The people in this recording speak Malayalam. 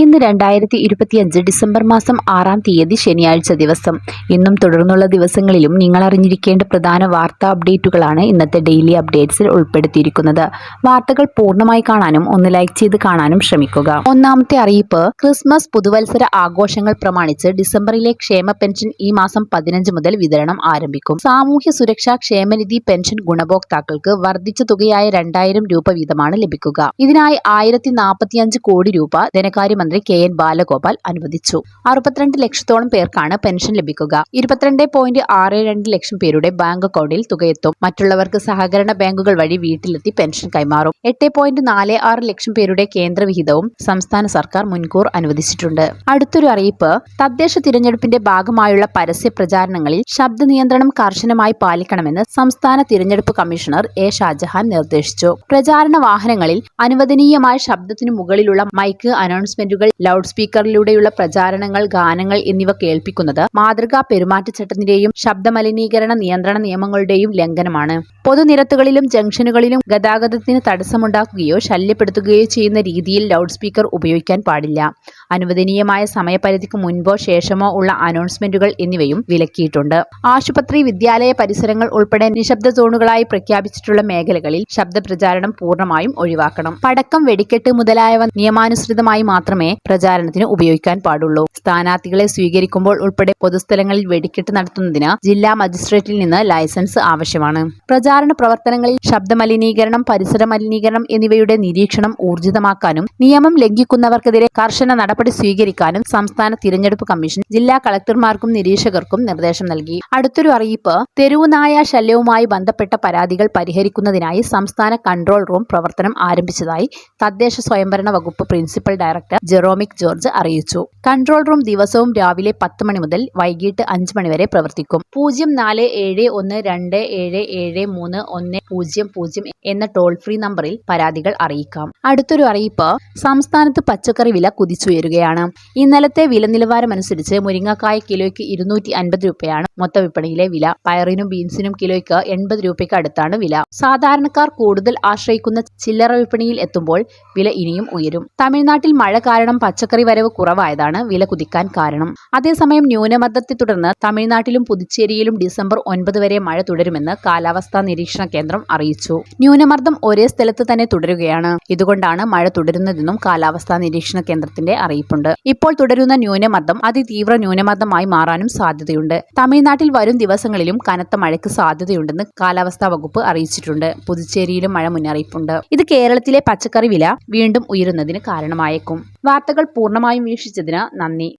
ഇന്ന് രണ്ടായിരത്തി ഇരുപത്തിയഞ്ച് ഡിസംബർ മാസം ആറാം തീയതി ശനിയാഴ്ച ദിവസം. ഇന്നും തുടർന്നുള്ള ദിവസങ്ങളിലും നിങ്ങൾ അറിഞ്ഞിരിക്കേണ്ട പ്രധാന വാർത്താ അപ്ഡേറ്റുകളാണ് ഇന്നത്തെ ഡെയിലി അപ്ഡേറ്റ്സിൽ ഉൾപ്പെടുത്തിയിരിക്കുന്നത്. വാർത്തകൾ പൂർണമായി കാണാനും ഒന്ന് ലൈക്ക് ചെയ്ത് കാണാനും ശ്രമിക്കുക. ഒന്നാമത്തെ അറിയിപ്പ് ക്രിസ്മസ് പുതുവത്സര ആഘോഷങ്ങൾ പ്രമാണിച്ച് ഡിസംബറിലെ ക്ഷേമ പെൻഷൻ ഈ മാസം പതിനഞ്ച് മുതൽ വിതരണം ആരംഭിക്കും. സാമൂഹ്യ സുരക്ഷാ ക്ഷേമനിധി പെൻഷൻ ഗുണഭോക്താക്കൾക്ക് വർദ്ധിച്ച തുകയായ രണ്ടായിരം രൂപ വീതമാണ് ലഭിക്കുക. ഇതിനായി ആയിരത്തി കോടി രൂപ ധനകാര്യമന്ത്രി കെ എൻ ബാലഗോപാൽ അനുവദിച്ചു. അറുപത്തിരണ്ട് ലക്ഷത്തോളം പേർക്കാണ് പെൻഷൻ ലഭിക്കുക. ഇരുപത്തിരണ്ട് പോയിന്റ് ആറ് രണ്ട് ലക്ഷം പേരുടെ ബാങ്ക് അക്കൗണ്ടിൽ തുകയെത്തും. മറ്റുള്ളവർക്ക് സഹകരണ ബാങ്കുകൾ വഴി വീട്ടിലെത്തി പെൻഷൻ കൈമാറും. എട്ട് പോയിന്റ് നാല് ആറ് ലക്ഷം പേരുടെ കേന്ദ്രവിഹിതവും സംസ്ഥാന സർക്കാർ മുൻകൂർ അനുവദിച്ചിട്ടുണ്ട്. അടുത്തൊരു അറിയിപ്പ്. തദ്ദേശ തിരഞ്ഞെടുപ്പിന്റെ ഭാഗമായുള്ള പരസ്യ പ്രചാരണങ്ങളിൽ ശബ്ദ നിയന്ത്രണം കർശനമായി പാലിക്കണമെന്ന് സംസ്ഥാന തിരഞ്ഞെടുപ്പ് കമ്മീഷണർ എ ഷാജഹാൻ നിർദ്ദേശിച്ചു. പ്രചാരണ വാഹനങ്ങളിൽ അനുവദനീയമായ ശബ്ദത്തിനു മുകളിലുള്ള മൈക്ക് അനൗൺസ്മെന്റുകൾ ലൗഡ് സ്പീക്കറിലൂടെയുള്ള പ്രചാരണങ്ങൾ ഗാനങ്ങൾ എന്നിവ കേൾപ്പിക്കുന്നത് മാതൃകാ പെരുമാറ്റച്ചട്ടത്തിന്റെയും ശബ്ദമലിനീകരണ നിയന്ത്രണ നിയമങ്ങളുടെയും ലംഘനമാണ്. പൊതുനിരത്തുകളിലും ജംഗ്ഷനുകളിലും ഗതാഗതത്തിന് തടസ്സമുണ്ടാക്കുകയോ ശല്യപ്പെടുത്തുകയോ ചെയ്യുന്ന രീതിയിൽ ലൗഡ് സ്പീക്കർ ഉപയോഗിക്കാൻ പാടില്ല. അനുവദനീയമായ സമയപരിധിക്ക് മുൻപോ ശേഷമോ ഉള്ള അനൗൺസ്മെന്റുകൾ എന്നിവയും വിലക്കിയിട്ടുണ്ട്. ആശുപത്രി വിദ്യാലയ പരിസരങ്ങൾ ഉൾപ്പെടെ നിശബ്ദ സോണുകളായി പ്രഖ്യാപിച്ചിട്ടുള്ള മേഖലകളിൽ ശബ്ദപ്രചാരണം പൂർണമായും ഒഴിവാക്കണം. പടക്കം വെടിക്കെട്ട് മുതലായവ നിയമാനുസൃതമായി മാത്രമേ പ്രചാരണത്തിന് ഉപയോഗിക്കാൻ പാടുള്ളൂ. സ്ഥാനാർത്ഥികളെ സ്വീകരിക്കുമ്പോൾ ഉൾപ്പെടെ പൊതുസ്ഥലങ്ങളിൽ വെടിക്കെട്ട് നടത്തുന്നതിന് ജില്ലാ മജിസ്ട്രേറ്റിൽ നിന്ന് ലൈസൻസ് ആവശ്യമാണ്. പ്രചാരണ പ്രവർത്തനങ്ങളിൽ ശബ്ദമലിനീകരണം പരിസര മലിനീകരണം എന്നിവയുടെ നിരീക്ഷണം ഊർജിതമാക്കാനും നിയമം ലംഘിക്കുന്നവർക്കെതിരെ കർശന നടപടി സ്വീകരിക്കാനും സംസ്ഥാന തിരഞ്ഞെടുപ്പ് കമ്മീഷൻ ജില്ലാ കളക്ടർമാർക്കും നിരീക്ഷകർക്കും നിർദ്ദേശം നൽകി. അടുത്തൊരു അറിയിപ്പ് തെരുവുനായ ശല്യവുമായി ബന്ധപ്പെട്ട പരാതികൾ പരിഹരിക്കുന്നതിനായി സംസ്ഥാന കൺട്രോൾ റൂം പ്രവർത്തനം ആരംഭിച്ചതായി തദ്ദേശ സ്വയംഭരണ വകുപ്പ് പ്രിൻസിപ്പൽ ഡയറക്ടർ ജെറോമിക് ജോർജ് അറിയിച്ചു. കൺട്രോൾ റൂം ദിവസവും രാവിലെ പത്ത് മണി മുതൽ വൈകിട്ട് അഞ്ച് മണിവരെ പ്രവർത്തിക്കും. പൂജ്യം നാല് ഏഴ് ഒന്ന് രണ്ട് ഏഴ് ഏഴ് മൂന്ന് ഒന്ന് പൂജ്യം പൂജ്യം എന്ന ടോൾ ഫ്രീ നമ്പറിൽ പരാതികൾ അറിയിക്കാം. അടുത്തൊരു അറിയിപ്പ് സംസ്ഥാനത്ത് പച്ചക്കറി വില കുതിച്ചുയരുകയാണ് ഇന്നലത്തെ വില നിലവാരമനുസരിച്ച് മുരിങ്ങക്കായ കിലോയ്ക്ക് ഇരുന്നൂറ്റി അൻപത് രൂപയാണ് മൊത്ത വിപണിയിലെ വില പയറിനും ബീൻസിനും കിലോയ്ക്ക് എൺപത് രൂപയ്ക്ക് അടുത്താണ് വില. സാധാരണക്കാർ കൂടുതൽ ആശ്രയിക്കുന്ന ചില്ലറ വിപണിയിൽ എത്തുമ്പോൾ വില ഇനിയും ഉയരും. തമിഴ്നാട്ടിൽ മഴ കാരണം പച്ചക്കറി വരവ് കുറവായതാണ് വില കുതിക്കാൻ കാരണം. അതേസമയം ന്യൂനമർദ്ദത്തെ തുടർന്ന് തമിഴ്നാട്ടിലും പുതുച്ചേരിയിലും ഡിസംബർ ഒൻപത് വരെ മഴ തുടരുമെന്ന് കാലാവസ്ഥാ നിരീക്ഷണ കേന്ദ്രം അറിയിച്ചു. ന്യൂനമർദ്ദം ഒരേ സ്ഥലത്ത് തന്നെ തുടരുകയാണ്. ഇതുകൊണ്ടാണ് മഴ തുടരുന്നതെന്നും കാലാവസ്ഥാ നിരീക്ഷണ കേന്ദ്രത്തിന്റെ അറിയിപ്പുണ്ട്. ഇപ്പോൾ തുടരുന്ന ന്യൂനമർദ്ദം അതിതീവ്ര ന്യൂനമർദ്ദമായി മാറാനും സാധ്യതയുണ്ട്. തമിഴ്നാട്ടിൽ വരും ദിവസങ്ങളിലും കനത്ത മഴയ്ക്ക് സാധ്യതയുണ്ടെന്ന് കാലാവസ്ഥാ വകുപ്പ് അറിയിച്ചിട്ടുണ്ട്. പുതുച്ചേരിയിലും മഴ മുന്നറിയിപ്പുണ്ട്. ഇത് കേരളത്തിലെ പച്ചക്കറി വില വീണ്ടും ഉയരുന്നതിന് കാരണമായേക്കും. വാർത്തകൾ പൂർണമായും വീക്ഷിച്ചതിന് നന്ദി.